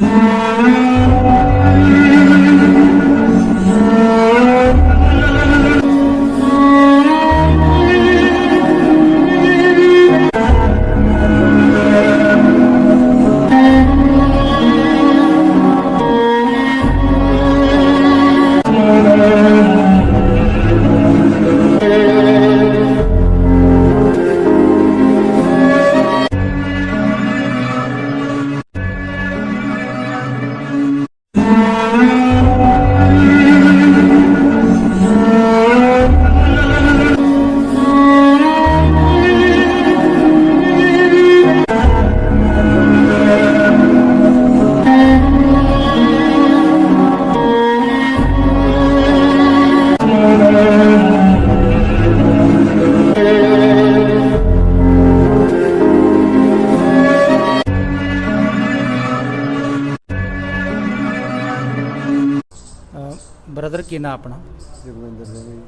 you ਕੀ ਨਾਂ ਆਪਣਾ? ਜਗਵਿੰਦਰ ਸਿੰਘ ਜੀ।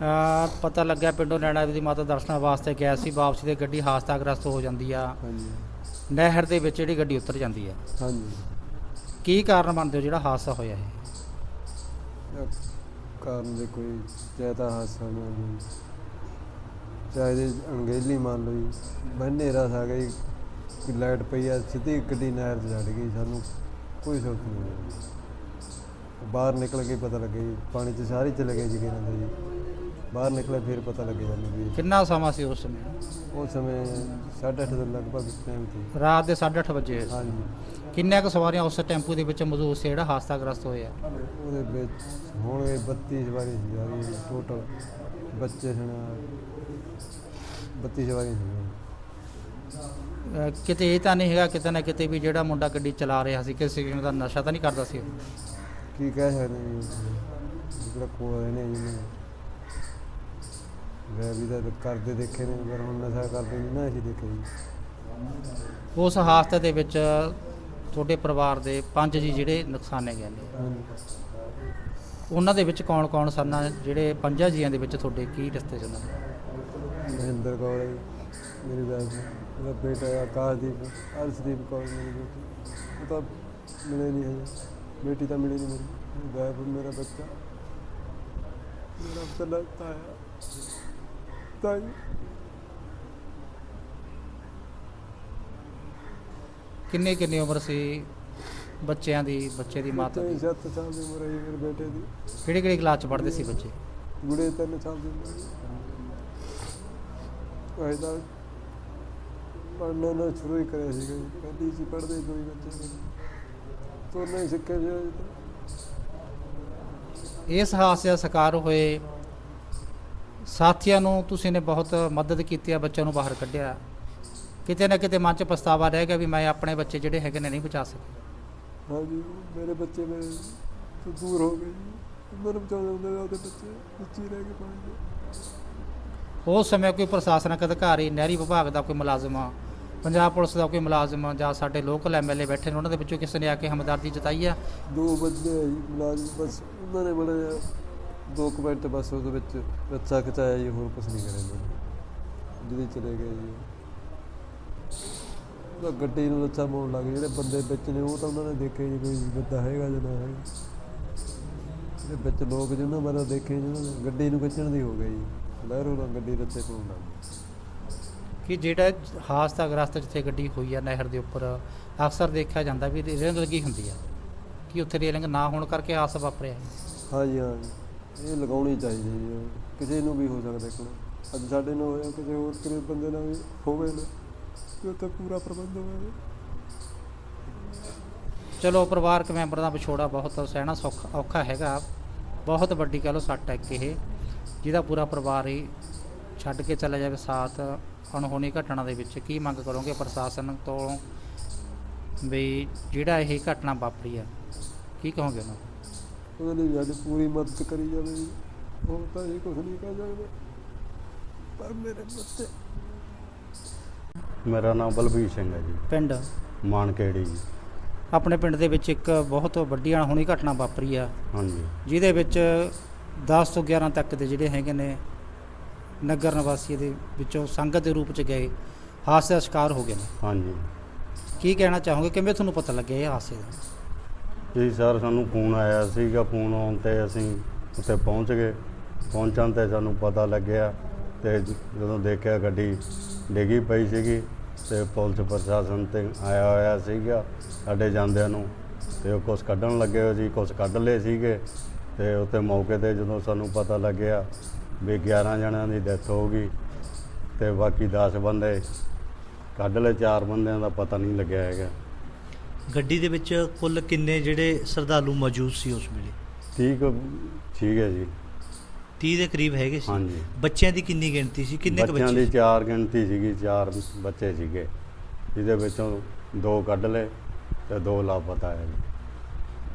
ਅਹ ਪਤਾ ਲੱਗਿਆ ਪਿੰਡੋਂ ਨੈਣਾ ਦੀ ਮਾਤਾ ਦਰਸ਼ਨਾਂ ਵਾਸਤੇ ਗਿਆ ਸੀ ਵਾਪਸੀ ਤੇ ਗੱਡੀ ਹਾਦਸਾਗ੍ਰਸਤ ਹੋ ਜਾਂਦੀ ਆ। ਹਾਂਜੀ। ਨਹਿਰ ਦੇ ਵਿੱਚ ਜਿਹੜੀ ਗੱਡੀ ਉਤਰ ਜਾਂਦੀ ਆ। ਹਾਂਜੀ। ਕੀ ਕਾਰਨ ਮੰਨਦੇ ਹੋ ਜਿਹੜਾ ਹਾਦਸਾ ਹੋਇਆ ਇਹ? ਇਹ ਕਾਰਨ ਦੇ ਕੋਈ ਜ਼ਿਆਦਾ ਹਾਸਾ ਨਾ ਜੀ ਚਾਹੇ ਅੰਗੇਲੀ ਮੰਨ ਲਓ ਜੀ। ਬੰਨੇਰਾ ਸਾ ਗਈ ਕੋਈ ਲਾਈਟ ਪਈ ਆ ਸਿੱਧੀ ਗੱਡੀ ਨਹਿਰ 'ਚ ਚੜ ਗਈ। ਸਾਨੂੰ ਕੋਈ ਸੋਚ ਨਹੀਂ ਹੋਈ ਬਾਹਰ ਨਿਕਲ ਕੇ ਪਤਾ ਲੱਗਿਆ ਜੀ ਪਾਣੀ 'ਚ ਸਾਰੇ ਚਲੇ ਗਏ ਜੀ ਕਿਹਨਾਂ ਜੀ। ਬਾਹਰ ਨਿਕਲੇ ਫਿਰ ਪਤਾ ਲੱਗਿਆ ਸਾਨੂੰ ਵੀ ਕਿੰਨਾ ਸਮਾਂ ਸੀ ਉਸ ਸਮੇਂ? ਉਸ ਸਮੇਂ 8:30 ਦੇ ਲਗਭਗ ਟਾਈਮ ਸੀ ਰਾਤ ਦੇ 8:30 ਵਜੇ। ਹਾਂਜੀ। ਕਿੰਨੀਆਂ ਕੁ ਸਵਾਰੀਆਂ ਉਸ ਟੈਂਪੂ ਦੇ ਵਿੱਚ ਮੌਜੂਦ ਸੀ ਜਿਹੜਾ ਹਾਦਸਾਗ੍ਰਸਤ ਹੋਇਆ? ਉਹਦੇ ਵਿੱਚ ਹੋਣਗੇ 32 ਸਵਾਰੀ ਸੀ ਯਾਰੀ ਟੋਟਲ ਬੱਚੇ ਸਨ 32 ਸਵਾਰੀ ਸੀ। ਕਿਤੇ ਇਹ ਤਾਂ ਨਹੀਂ ਹੈਗਾ ਕਿਤੇ ਨਾ ਕਿਤੇ ਵੀ ਜਿਹੜਾ ਮੁੰਡਾ ਗੱਡੀ ਚਲਾ ਰਿਹਾ ਸੀ ਕਿਸੇ ਕਿਸਮ ਦਾ ਨਸ਼ਾ ਤਾਂ ਨਹੀਂ ਕਰਦਾ ਸੀ? ਕੀ ਕਹਿ ਸਕਦੇ ਜੀ? ਜਿਹੜਾ ਕੋਲ ਨੇ ਜੀ ਨੇ। ਵੈ ਤਾਂ ਕਰਦੇ ਦੇਖੇ ਨੇ ਪਰ ਹੁਣ ਨਸ਼ਾ ਕਰਦੇ ਨਹੀਂ ਨਾ ਅਸੀਂ ਦੇਖੇ ਜੀ ਉਸ ਹਾਦਸੇ ਦੇ ਵਿੱਚ ਤੁਹਾਡੇ ਪਰਿਵਾਰ ਦੇ ਪੰਜ ਜੀ ਜਿਹੜੇ ਨੁਕਸਾਨੇ ਗਏ ਨੇ। ਉਹਨਾਂ ਦੇ ਵਿੱਚ ਕੌਣ-ਕੌਣ ਸਨ? ਜਿਹੜੇ ਪੰਜਾਂ ਜੀਆਂ ਦੇ ਵਿੱਚ ਤੁਹਾਡੇ ਕੀ ਰਸਤੇ ਦੇ ਮਹਿੰਦਰ ਕੌਰ ਮੇਰੀ ਦਾਸ ਮੇਰਾ ਬੇਟਾ ਆਕਾਸ਼ਦੀਪ ਅਰਸ਼ਦੀਪ ਕੌਰ ਮੇਰੀ ਬੇਟੀ। ਉਹ ਤਾਂ ਮਿਲੇ ਨਹੀਂ ਹੈ ਬੇਟੀ ਤਾਂ ਮਿਲੀ ਨਹੀਂ ਮੇਰੀ ਗਾਇਬ ਮੇਰਾ ਬੱਚਾ। ਮੇਰਾ ਬਤਲਾ ਤਾਇਆ ਤਾਈ ਕਿੰਨੇ ਕਿੰਨੀ ਉਮਰ ਸੀ ਬੱਚਿਆਂ ਦੀ ਬੱਚੇ ਦੀ ਮਾਤਾ ਦੀ? ਸੱਤ ਸਾਲ ਦੀ ਉਮਰ ਹੈ ਮੇਰੇ ਬੇਟੇ ਦੀ। ਕਿਹੜੀ ਕਿਹੜੀ ਕਲਾਸ ਚ ਪੜ੍ਹਦੇ ਸੀ ਬੱਚੇ? ਗੁੜੇ ਤਿੰਨ ਸਾਲ ਦੀ ਉਮਰ ਹੈ ਇਹਦਾ ਪੜ੍ਹਨਾ ਨਾ ਸ਼ੁਰੂ ਹੀ ਕਰਿਆ ਸੀਗਾ ਜੀ। ਪਹਿਲੀ ਸੀ ਪੜ੍ਹਦੇ ਕੋਈ ਬੱਚੇ ਤੋਂ ਨਹੀਂ ਸਿੱਖੇ ਜੀ। ਇਸ ਹਾਦਸੇ ਦਾ ਸ਼ਿਕਾਰ ਹੋਏ ਸਾਥੀਆਂ ਨੂੰ ਤੁਸੀਂ ਨੇ ਬਹੁਤ ਮਦਦ ਕੀਤੀ ਆ ਬੱਚਿਆਂ ਨੂੰ ਬਾਹਰ ਕੱਢਿਆ। ਕਿਤੇ ਨਾ ਕਿਤੇ ਮਨ ਚ ਪਛਤਾਵਾ ਰਹਿ ਗਿਆ ਵੀ ਮੈਂ ਆਪਣੇ ਬੱਚੇ ਜਿਹੜੇ ਹੈਗੇ ਨੇ ਨਹੀਂ ਬਚਾ ਸਕਿਆ। ਹਾਂਜੀ ਮੇਰੇ ਬੱਚੇ ਮੇਰੇ ਤੋਂ ਦੂਰ ਹੋ ਗਏ ਜੀ। ਉਹਨਾਂ ਨੂੰ ਬਚਾਉਂਦੇ ਹੁੰਦੇ ਉਹਦੇ ਬੱਚੇ ਬੱਚੇ ਰਹਿ ਗਏ ਪਾਣੀ ਦੇ ਉਸ ਸਮੇਂ ਕੋਈ ਪ੍ਰਸ਼ਾਸਨਿਕ ਅਧਿਕਾਰੀ ਨਹਿਰੀ ਵਿਭਾਗ ਦਾ ਕੋਈ ਮੁਲਾਜ਼ਮ ਪੰਜਾਬ ਪੁਲਿਸ ਦਾ ਕੋਈ ਮੁਲਾਜ਼ਮ ਜਾਂ ਸਾਡੇ ਲੋਕਲ ਐਮਐਲਏ ਬੈਠੇ ਨੇ, ਉਹਨਾਂ ਦੇ ਵਿੱਚੋਂ ਕਿਸੇ ਨੇ ਆ ਕੇ ਹਮਦਰਦੀ ਜਤਾਈ ਆ? ਦੋ ਬੰਦੇ ਆ ਜੀ ਮੁਲਾਜ਼ਮ, ਬਸ ਉਹਨਾਂ ਨੇ ਬੜੇ ਦੋ ਕੁ ਮਿੰਟ ਬਸ ਉਹਦੇ ਵਿੱਚ ਰੱਸਾ ਖਿਚਾਇਆ ਜੀ, ਹੋਰ ਕੁਝ ਨਹੀਂ ਕਰਿਆ ਜੀ। ਜਿਹਦੇ ਚਲੇ ਗਏ ਜੀ। ਉਹ ਗੱਡੀ ਨੂੰ ਰੱਸਾ ਮੋੜ ਲੱਗ ਗਏ। ਜਿਹੜੇ ਬੰਦੇ ਵਿੱਚ ਨੇ, ਉਹ ਤਾਂ ਉਹਨਾਂ ਨੇ ਦੇਖਿਆ ਜੀ, ਕੋਈ ਬੰਦਾ ਹੈਗਾ ਜਾਂ ਨਾ ਹੈਗਾ। ਜਿਹੜੇ ਵਿੱਚ ਲੋਕ ਜਿਹਨਾਂ ਬਾਰੇ ਦੇਖੇ ਜਿਹਨਾਂ ਨੇ ਗੱਡੀ ਨੂੰ ਖਿੱਚਣ ਦੀ ਹੋ ਗਈ ਜੀ। ਲਹਿਰੋਂ ਨਾਲ ਗੱਡੀ ਰੱਸੇ ਪਾਉਣ ਲੱਗ ਗਏ। ਕਿ ਜਿਹੜਾ ਹਾਦਸਾਗ੍ਰਸਤ ਜਿੱਥੇ ਗੱਡੀ ਹੋਈ ਆ ਨਹਿਰ ਦੇ ਉੱਪਰ ਅਕਸਰ ਦੇਖਿਆ ਜਾਂਦਾ ਵੀ ਰੇਲਿੰਗ ਲੱਗੀ ਹੁੰਦੀ ਆ? ਕਿ ਉੱਥੇ ਰੇਲਿੰਗ ਨਾ ਹੋਣ ਕਰਕੇ ਹਾਦਸਾ ਵਾਪਰਿਆ ਹਾਂਜੀ ਹਾਂ ਇਹ ਲਗਾਉਣੀ ਚਾਹੀਦੀ ਜੀ ਕਿਸੇ ਨੂੰ ਵੀ ਹੋ ਸਕਦਾ ਕੋਲ ਅੱਜ ਸਾਡੇ ਨਾਲ ਹੋਇਆ ਕਿਸੇ ਹੋਰ ਗਰੀਬ ਬੰਦੇ ਨਾਲ ਵੀ ਹੋਵੇ ਨਾ ਕਿ ਉੱਥੇ ਪੂਰਾ ਪ੍ਰਬੰਧ ਹੋਵੇ। ਚਲੋ ਪਰਿਵਾਰਕ ਮੈਂਬਰ ਦਾ ਵਿਛੋੜਾ ਬਹੁਤ ਸਹਿਣਾ ਸੌਖਾ ਔਖਾ ਹੈਗਾ। ਬਹੁਤ ਵੱਡੀ ਕਹ ਲਓ ਸੱਟ ਹੈ ਕਿ ਇਹ ਜਿਹਦਾ ਪੂਰਾ ਪਰਿਵਾਰ ਹੀ ਛੱਡ ਕੇ ਚਲਾ ਜਾਵੇ ਸਾਥ ਅਣਹੋਣੀ ਘਟਨਾ ਦੇ ਵਿੱਚ ਕੀ ਮੰਗ ਕਰੋਗੇ ਪ੍ਰਸ਼ਾਸਨ ਤੋਂ ਵੀ ਜਿਹੜਾ ਇਹ ਘਟਨਾ ਵਾਪਰੀ ਆ? ਕੀ ਕਹੋਗੇ ਉਹਨਾਂ ਨੂੰ? ਉਹਦੇ ਲਈ ਪੂਰੀ ਮਦਦ ਕਰੀ ਜਾਵੇ ਜੀ। ਉਹ ਤਾਂ ਇਹ ਕੁਝ ਨਹੀਂ ਕਹਿ ਸਕਦੇ। ਪਰ ਮੇਰੇ ਬੱਚੇ ਮੇਰਾ ਨਾਮ ਬਲਬੀਰ ਸਿੰਘ ਹੈ ਜੀ। ਪਿੰਡ? ਮਾਨਕੇੜੀ। ਜੀ ਆਪਣੇ ਪਿੰਡ ਦੇ ਵਿੱਚ ਇੱਕ ਬਹੁਤ ਵੱਡੀ ਅਣਹੋਣੀ ਘਟਨਾ ਵਾਪਰੀ ਆ। ਹਾਂਜੀ। ਜਿਹਦੇ ਵਿੱਚ 10 ਤੋਂ 11 ਤੱਕ ਦੇ ਜਿਹੜੇ ਹੈਗੇ ਨੇ ਨਗਰ ਨਿਵਾਸੀ ਦੇ ਵਿੱਚੋਂ ਸੰਗਤ ਦੇ ਰੂਪ ਚ ਗਏ ਹਾਦਸੇ ਦਾ ਸ਼ਿਕਾਰ ਹੋ ਗਏ ਨੇ। ਹਾਂਜੀ। ਕੀ ਕਹਿਣਾ ਚਾਹੋਗੇ? ਕਿਵੇਂ ਤੁਹਾਨੂੰ ਪਤਾ ਲੱਗਿਆ ਇਹ ਹਾਦਸੇ ਦਾ? ਜੀ ਸਰ ਸਾਨੂੰ ਫੋਨ ਆਇਆ ਸੀਗਾ ਫੋਨ ਆਉਣ ਤੇ ਅਸੀਂ ਉੱਥੇ ਪਹੁੰਚ ਗਏ। ਪਹੁੰਚਣ ਤੇ ਸਾਨੂੰ ਪਤਾ ਲੱਗਿਆ ਤੇ ਜਦੋਂ ਦੇਖਿਆ ਗੱਡੀ ਡਿੱਗੀ ਪਈ ਸੀਗੀ ਤੇ ਪੁਲਿਸ ਪ੍ਰਸ਼ਾਸਨ ਤੇ ਆਇਆ ਹੋਇਆ ਸੀਗਾ ਸਾਡੇ ਜਾਂਦਿਆਂ ਨੂੰ ਤੇ ਉਹ ਕੁਛ ਕੱਢਣ ਲੱਗੇ ਹੋਏ ਸੀ ਕੁਛ ਕੱਢ ਲਏ ਸੀਗੇ ਤੇ ਉੱਥੇ ਮੌਕੇ ਤੇ ਜਦੋਂ ਸਾਨੂੰ ਪਤਾ ਲੱਗਿਆ ਵੀ 11 ਜਣਿਆਂ ਦੀ ਡੈਥ ਹੋ ਗਈ ਤੇ ਬਾਕੀ 10 ਬੰਦੇ ਕੱਢ ਲਏ ਚਾਰ ਬੰਦਿਆਂ ਦਾ ਪਤਾ ਨਹੀਂ ਲੱਗਿਆ ਹੈਗਾ। ਗੱਡੀ ਦੇ ਵਿੱਚ ਕੁੱਲ ਕਿੰਨੇ ਜਿਹੜੇ ਸ਼ਰਧਾਲੂ ਮੌਜੂਦ ਸੀ ਉਸ ਵੇਲੇ? ਠੀਕ ਠੀਕ ਹੈ ਜੀ। 30 ਦੇ ਕਰੀਬ ਹੈਗੇ ਸੀ। ਹਾਂਜੀ। ਬੱਚਿਆਂ ਦੀ ਕਿੰਨੀ ਗਿਣਤੀ ਸੀ? ਕਿੰਨੇ ਕੁ ਬੱਚਿਆਂ ਬੱਚੇ ਦੀ ਚਾਰ ਗਿਣਤੀ ਸੀਗੀ ਚਾਰ ਬੱਚੇ ਸੀਗੇ। ਜਿਹਦੇ ਵਿੱਚੋਂ ਦੋ ਕੱਢ ਲਏ ਤੇ ਦੋ ਲਾਪਤਾ ਹੈ। ਜੀ।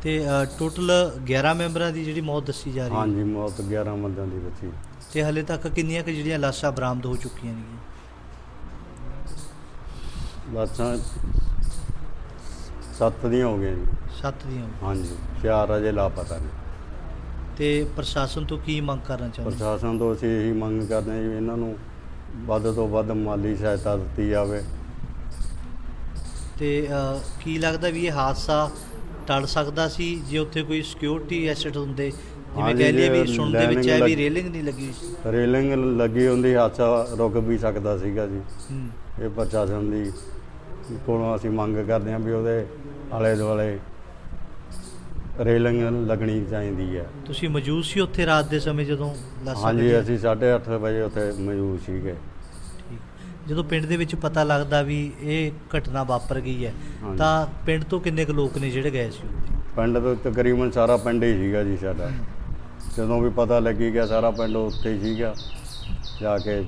ਤੇ ਟੋਟਲ 11 ਮੈਂਬਰਾਂ ਦੀ ਜਿਹੜੀ ਮੌਤ ਦੱਸੀ ਜਾ ਰਹੀ ਹੈ। ਹਾਂਜੀ ਮੌਤ 11 ਬੰਦਿਆਂ ਦੀ ਬੱਚੀ ਤੇ ਹਲੇ ਤੱਕ ਕਿੰਨੀਆਂ ਕੁ ਜਿਹੜੀਆਂ ਲਾਸ਼ਾਂ ਬਰਾਮਦ ਹੋ ਚੁੱਕੀਆਂ ਨੇ? ਲਾਸ਼ਾਂ ਸੱਤ ਦੀਆਂ ਹੋ ਗਈਆਂ ਜੀ। ਸੱਤ ਦੀਆਂ ਹਾਂਜੀ ਚਾਰ ਅਜੇ ਲਾਪਤਾ ਨੇ। ਤੇ ਪ੍ਰਸ਼ਾਸਨ ਤੋਂ ਕੀ ਮੰਗ ਕਰਨਾ ਚਾਹੁੰਦੇ? ਪ੍ਰਸ਼ਾਸਨ ਤੋਂ ਅਸੀਂ ਇਹੀ ਮੰਗ ਕਰਦੇ ਹਾਂ ਜੀ ਇਹਨਾਂ ਨੂੰ ਵੱਧ ਤੋਂ ਵੱਧ ਮਾਲੀ ਸਹਾਇਤਾ ਦਿੱਤੀ ਜਾਵੇ। ਤੇ ਕੀ ਲੱਗਦਾ ਵੀ ਇਹ ਹਾਦਸਾ ਟਲ ਸਕਦਾ ਸੀ ਜੇ ਉੱਥੇ ਕੋਈ ਸਿਕਿਉਰਿਟੀ ਐਸੈਟ ਹੁੰਦੇ। ਜਿਵੇਂ ਕਹਿ ਲਈਏ ਵੀ ਜੇ ਸੁਣਨ ਦੇ ਵਿੱਚ ਹੈ ਵੀ ਰੇਲਿੰਗ ਨਹੀਂ ਲੱਗੀ। ਰੇਲਿੰਗ ਲੱਗੀ ਹੁੰਦੀ ਹਾਦਸਾ ਰੁਕ ਵੀ ਸਕਦਾ ਸੀਗਾ ਜੀ। ਇਹ ਪ੍ਰਸ਼ਾਸਨ ਦੀ ਕੋਲੋਂ ਅਸੀਂ ਮੰਗ ਕਰਦੇ ਹਾਂ ਵੀ ਉਹਦੇ ਆਲੇ ਦੁਆਲੇ ਰੇਲਿੰਗ ਲੱਗਣੀ ਚਾਹੀਦੀ ਹੈ। ਤੁਸੀਂ ਮੌਜੂਦ ਸੀ ਉੱਥੇ ਰਾਤ ਦੇ ਸਮੇਂ ਜਦੋਂ ਹਾਂਜੀ? ਅਸੀਂ 8:30 ਵਜੇ ਉੱਥੇ ਮੌਜੂਦ ਸੀਗੇ। ਜਦੋਂ ਪਿੰਡ ਦੇ ਵਿੱਚ ਪਤਾ ਲੱਗਦਾ ਵੀ ਇਹ ਘਟਨਾ ਵਾਪਰ ਗਈ ਹੈ ਹਾਂਜੀ। ਤਾਂ ਪਿੰਡ ਤੋਂ ਕਿੰਨੇ ਕੁ ਲੋਕ ਨੇ ਜਿਹੜੇ ਗਏ ਸੀ ਪਿੰਡ ਤੋਂ ਤਕਰੀਬਨ ਸਾਰਾ ਪਿੰਡ ਹੀ ਸੀਗਾ ਜੀ ਸਾਡਾ। ਜਦੋਂ ਵੀ ਪਤਾ ਲੱਗੀ ਗਿਆ ਸਾਰਾ ਪਿੰਡ ਉੱਥੇ ਹੀ ਸੀਗਾ। ਜਾ ਕੇ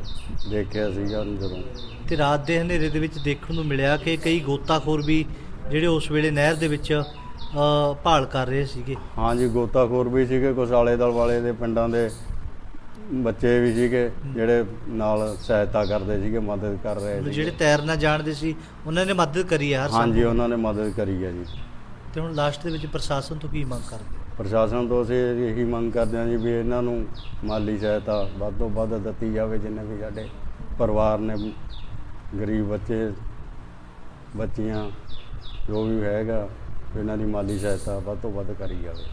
ਦੇਖਿਆ ਸੀਗਾ ਜਦੋਂ। ਤੇ ਰਾਤ ਦੇ ਹਨੇਰੇ ਦੇ ਵਿੱਚ ਦੇਖਣ ਨੂੰ ਮਿਲਿਆ ਕਿ ਕਈ ਗੋਤਾਖੋਰ ਵੀ ਜਿਹੜੇ ਉਸ ਵੇਲੇ ਨਹਿਰ ਦੇ ਵਿੱਚ ਅ, ਭਾਲ ਕਰ ਰਹੇ ਸੀਗੇ। ਹਾਂਜੀ ਗੋਤਾਖੋਰ ਵੀ ਸੀਗੇ ਕੁਛ ਆਲੇ ਦਲ ਵਾਲੇ ਦੇ ਪਿੰਡਾਂ ਦੇ ਬੱਚੇ ਵੀ ਸੀਗੇ ਜਿਹੜੇ ਨਾਲ ਸਹਾਇਤਾ ਕਰਦੇ ਸੀਗੇ ਮਦਦ ਕਰ ਰਹੇ ਸੀ ਜਿਹੜੇ ਤੈਰਨਾ ਜਾਣਦੇ ਸੀ ਉਹਨਾਂ ਨੇ ਮਦਦ ਕਰੀ ਹੈ ਹਰ ਹਾਂਜੀ ਉਹਨਾਂ ਨੇ ਮਦਦ ਕਰੀ ਹੈ ਜੀ। ਤੇ ਹੁਣ ਲਾਸਟ ਦੇ ਵਿੱਚ ਪ੍ਰਸ਼ਾਸਨ ਤੋਂ ਕੀ ਮੰਗ ਕਰਦੇ ਪ੍ਰਸ਼ਾਸਨ ਤੋਂ ਅਸੀਂ ਇਹੀ ਮੰਗ ਕਰਦੇ ਹਾਂ ਜੀ ਵੀ ਇਹਨਾਂ ਨੂੰ ਮਾਲੀ ਸਹਾਇਤਾ ਵੱਧ ਤੋਂ ਵੱਧ ਦਿੱਤੀ ਜਾਵੇ ਜਿੰਨੇ ਵੀ ਸਾਡੇ ਪਰਿਵਾਰ ਨੇ ਗਰੀਬ ਬੱਚੇ ਬੱਚੀਆਂ ਜੋ ਵੀ ਹੈਗਾ ਇਹਨਾਂ ਦੀ ਮਾਲੀ ਸਹਾਇਤਾ ਵੱਧ ਤੋਂ ਵੱਧ ਕਰੀ ਜਾਵੇ।